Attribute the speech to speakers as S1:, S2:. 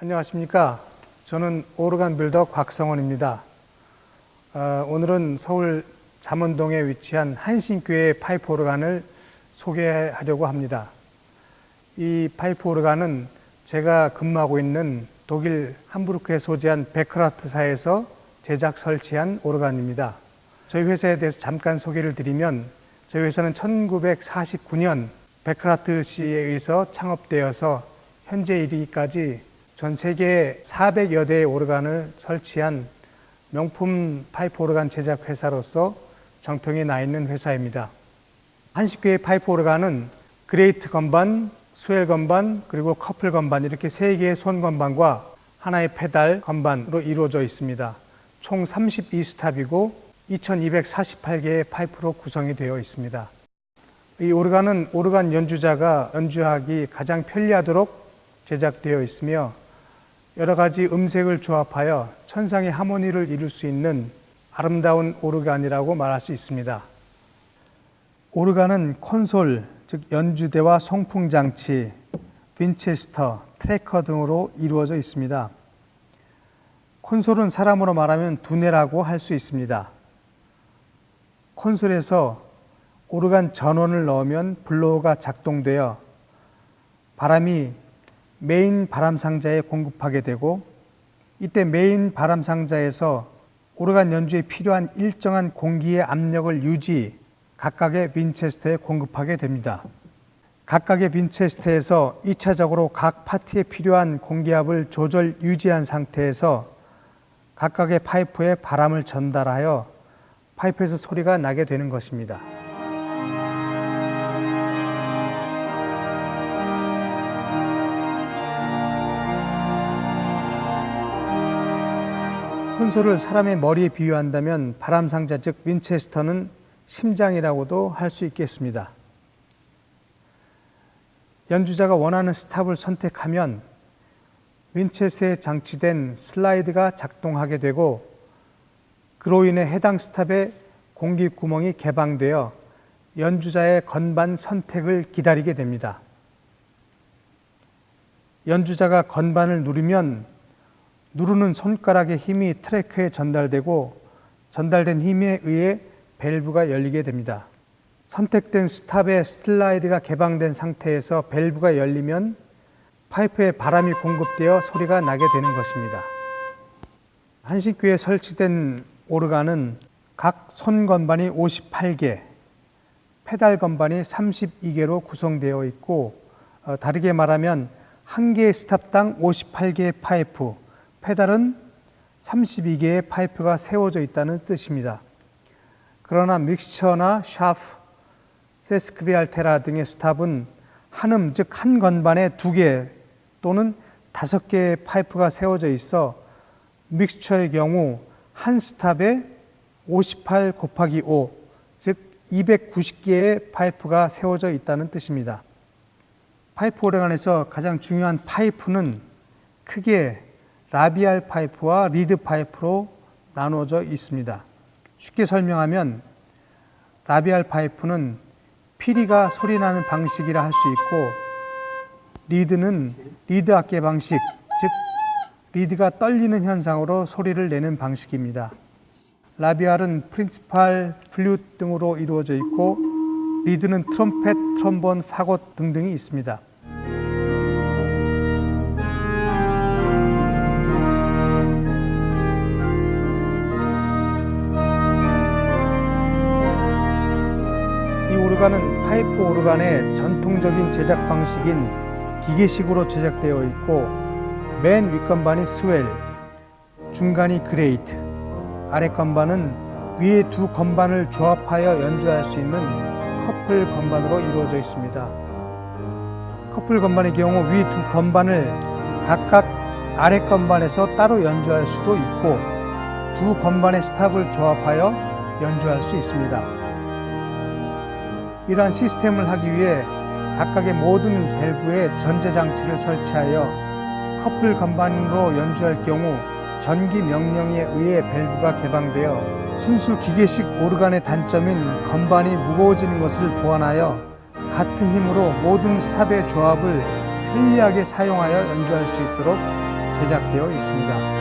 S1: 안녕하십니까. 저는 오르간 빌더 곽성원입니다. 어, 오늘은 서울 잠원동에 위치한 한신교회 파이프 오르간을 소개하려고 합니다. 이 파이프 오르간은 제가 근무하고 있는 독일 함부르크에 소재한 베크라트사에서 제작 설치한 오르간입니다. 저희 회사에 대해서 잠깐 소개를 드리면 저희 회사는 1949년 베크라트 씨에 의해서 창업되어서 현재 이르기까지 전 세계 400여 대의 오르간을 설치한 명품 파이프 오르간 제작 회사로서 정평에 나 있는 회사입니다. 한식교의 파이프 오르간은 그레이트 건반, 스웰 건반, 그리고 커플 건반 이렇게 세 개의 손 건반과 하나의 페달 건반으로 이루어져 있습니다. 총 32스탑이고 2248개의 파이프로 구성이 되어 있습니다. 이 오르간은 오르간 연주자가 연주하기 가장 편리하도록 제작되어 있으며 여러 가지 음색을 조합하여 천상의 하모니를 이룰 수 있는 아름다운 오르간이라고 말할 수 있습니다. 오르간은 콘솔, 즉 연주대와 송풍 장치, 윈체스터, 트래커 등으로 이루어져 있습니다. 콘솔은 사람으로 말하면 두뇌라고 할 수 있습니다. 콘솔에서 오르간 전원을 넣으면 블로어가 작동되어 바람이 메인 바람 상자에 공급하게 되고 이때 메인 바람 상자에서 오르간 연주에 필요한 일정한 공기의 압력을 유지 각각의 빈체스터에 공급하게 됩니다. 각각의 빈체스터에서 2차적으로 각 파트에 필요한 공기압을 조절 유지한 상태에서 각각의 파이프에 바람을 전달하여 파이프에서 소리가 나게 되는 것입니다. 콘솔을 사람의 머리에 비유한다면 바람 상자 즉 윈체스터는 심장이라고도 할 수 있겠습니다. 연주자가 원하는 스탑을 선택하면 윈체스에 장치된 슬라이드가 작동하게 되고 그로 인해 해당 스탑의 공기 구멍이 개방되어 연주자의 건반 선택을 기다리게 됩니다. 연주자가 건반을 누르면 누르는 손가락의 힘이 트래크에 전달되고 전달된 힘에 의해 밸브가 열리게 됩니다. 선택된 스탑의 슬라이드가 개방된 상태에서 밸브가 열리면 파이프에 바람이 공급되어 소리가 나게 되는 것입니다. 한신교에 설치된 오르간은 각 손 건반이 58개, 페달 건반이 32개로 구성되어 있고 어, 다르게 말하면 한 개의 스탑당 58개의 파이프, 페달은 32개의 파이프가 세워져 있다는 뜻입니다. 그러나 믹스처나 샤프, 세스크비알테라 등의 스탑은 한 음 즉 한 건반에 두 개 또는 다섯 개의 파이프가 세워져 있어 믹스처의 경우 한 스탑에 58 곱하기 5, 즉 290개의 파이프가 세워져 있다는 뜻입니다. 파이프 오르간에서 가장 중요한 파이프는 크게 라비알 파이프와 리드 파이프로 나누어져 있습니다. 쉽게 설명하면 라비알 파이프는 피리가 소리 나는 방식이라 할 수 있고 리드는 리드 악계 방식, 즉 리드가 떨리는 현상으로 소리를 내는 방식입니다. 라비알은 프린시팔, 플룻 등으로 이루어져 있고 리드는 트럼펫, 트럼본, 파got 등등이 있습니다. 오르간은 파이프 오르간의 전통적인 제작 방식인 기계식으로 제작되어 있고 맨 윗건반이 스웰, 중간이 그레이트, 아래 건반은 위에 두 건반을 조합하여 연주할 수 있는 커플 건반으로 이루어져 있습니다. 커플 건반의 경우 위 두 건반을 각각 아래 건반에서 따로 연주할 수도 있고 두 건반의 스탑을 조합하여 연주할 수 있습니다. 이러한 시스템을 하기 위해 각각의 모든 밸브에 전제 장치를 설치하여 커플 건반으로 연주할 경우 전기 명령에 의해 밸브가 개방되어 순수 기계식 오르간의 단점인 건반이 무거워지는 것을 보완하여 같은 힘으로 모든 스탑의 조합을 편리하게 사용하여 연주할 수 있도록 제작되어 있습니다.